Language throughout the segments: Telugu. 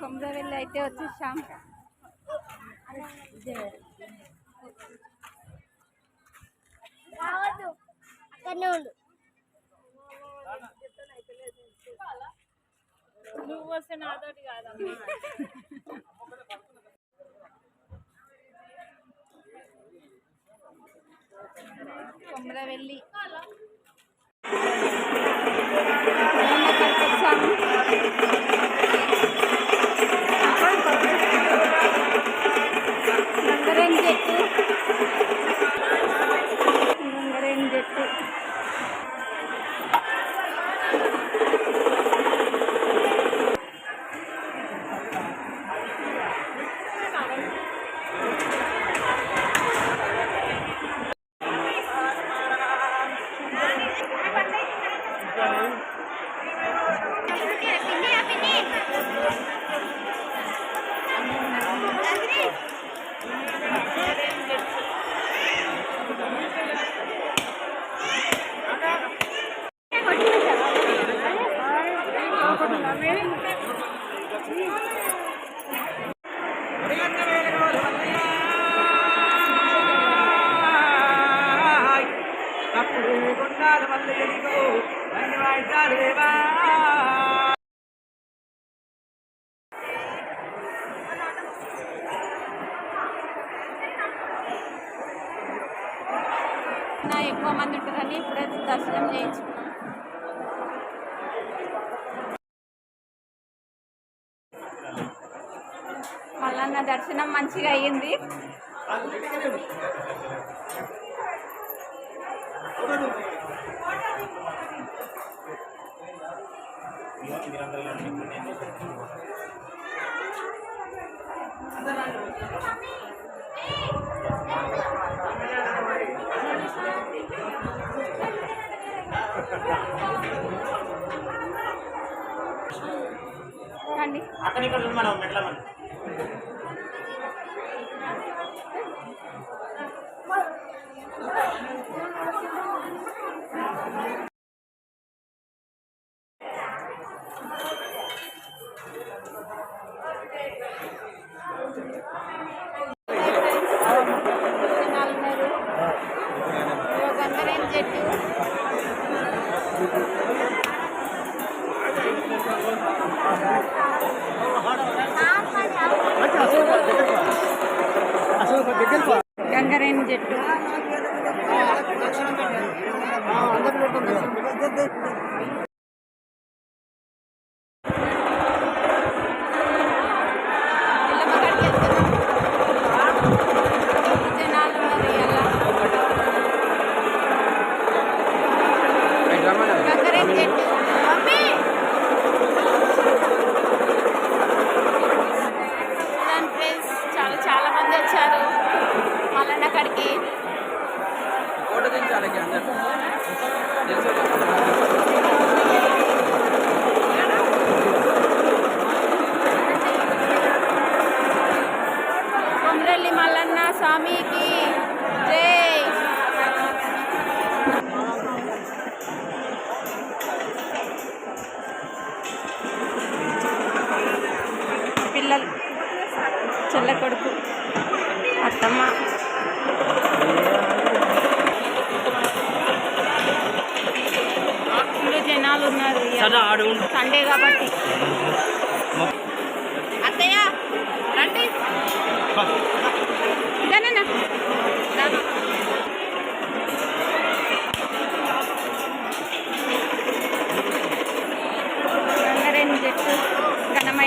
కొమరవెల్లి అయితే వచ్చేసాం. రావద్దు. అక్కడనే ఉండు. నువ్వు వస్తే నాతోటి కాదమ్మా. కొమరవెల్లి ఎక్కడికి నా ఎక్కువ మంది ఉంటారని ఇప్పుడే దర్శనం చేయించుకున్నాం. దర్శనం మంచిగా అయ్యింది. అక్కడ ఇక్కడ మనం మెట్ల మనం స్వామికి. జై. పిల్లలు. చెల్ల కొడుకు. అత్తమ్మ. జనాలు ఉన్నారు. సండే కాబట్టి. అత్తయ్య రండి. na na. Tama. Ganda rin dito.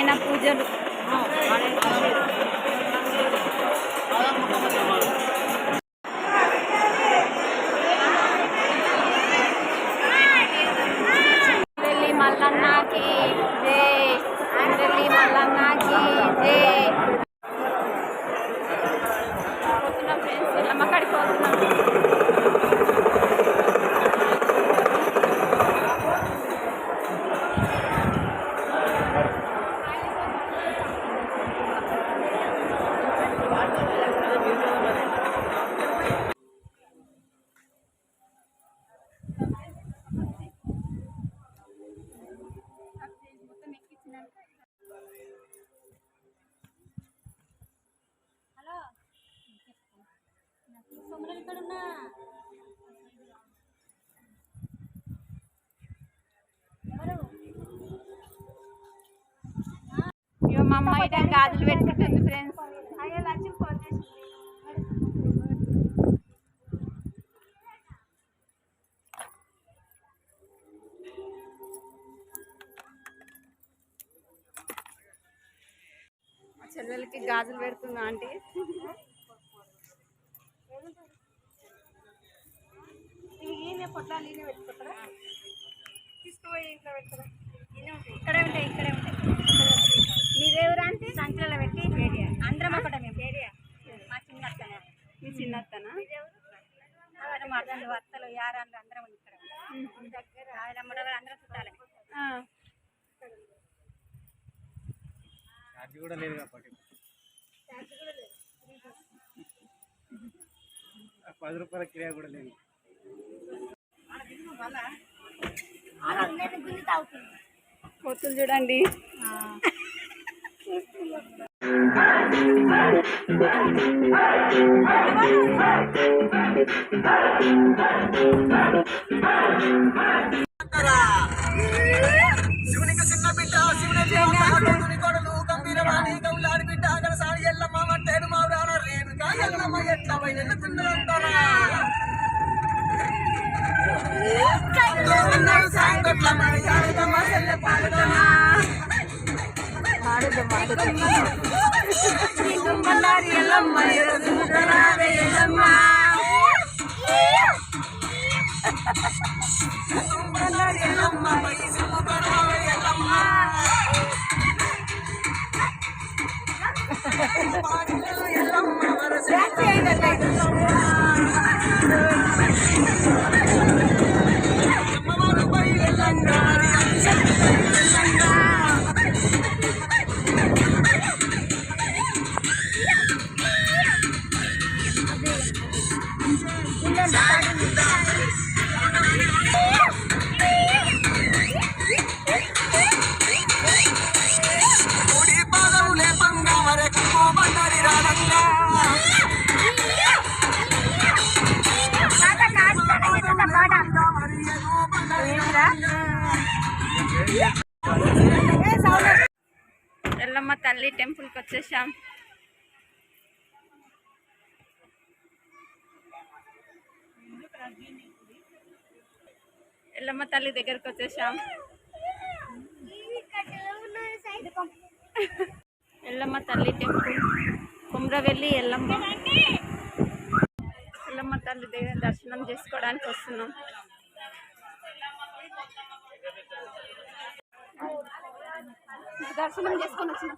Na po dyan. Oh, ఇగో మా అమ్మ అయితే గాజులు పెట్టుకుంటుంది ఫ్రెండ్స్ చెల్లెలకి గాజులు పెడుతుందా ఆంటీ? ఇక్కడే ఉంటాయి ఇక్కడే ఉంటాయి. మీదేవురా సంచులలో పెట్టి అందరం ఒకటే మేము. మా చిన్న అక్కనే మీ చిన్నత్తనా మర్దలు వత్తలు యారాలు అందరం ఇక్కడ. దగ్గర ఆయన అందరం చుట్టాలి. ఆ. ఛార్జ్ కూడా లేదు కాబట్టి. పది రూపాయల క్రియ కూడా లేదు. కోతులు చూడండి. శివునికి చిన్న బిడ్డ శివుని కొడలు గంభీరవాణి గౌలాడి బిడ్డ అక్కడ సాడి ఎల్లమ్మ మట్టేడు మావురాల రేణుక ఎల్లమ్మ ఎట్ల బయలుతుందంటారా సాంగట్ల మరి ఆడుదమ్మ సెల్లె పాడుదమ్మా ఎల్లమ్మ ఎల్లమ్మ ఎల్లమ్మ టెంపుల్కి ఎల్లమ్మ తల్లి దగ్గరికి వచ్చేసాం ఎల్లమ్మ తల్లి టెంపుల్ కుమ్రవెల్లి ఎల్లమ్మ. ఎల్లమ్మ తల్లి దగ్గర దర్శనం చేసుకోవడానికి వస్తున్నాం. దర్శనం చేసుకొని వచ్చినాం.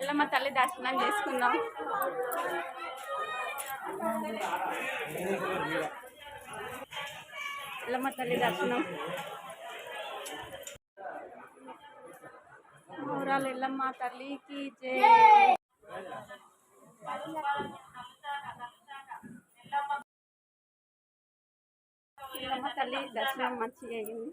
ఎల్లమ్మ తల్లి దర్శనం చేసుకుందాం. ఎల్లమ్మ తల్లి దర్శనం. ఊరాలు ఎల్లమ్మ తల్లికి జై. ఎల్లమ్మ తల్లి దర్శనం మంచిగా అయింది.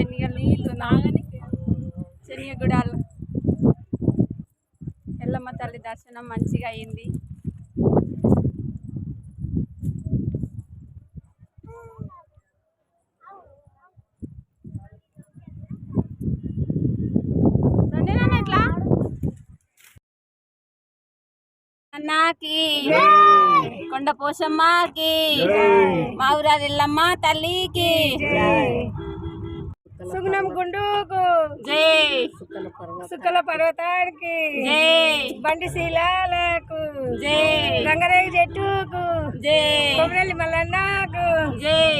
శనిగలు నీతున్నాం శనిగగుడాలు ఎల్లమ్మ తల్లి దర్శనం మంచిగా అయింది. అన్నాకి. కొండ పోషమ్మకి. మా ఊరాది ఎల్లమ్మ తల్లికి. సుగుణం గుండుకు సుక్కల పర్వతానికి. బండి శీలాలకు. రంగరేగి చెట్టుకు జై. కొమరల్లి మల్లన్నకు. జై.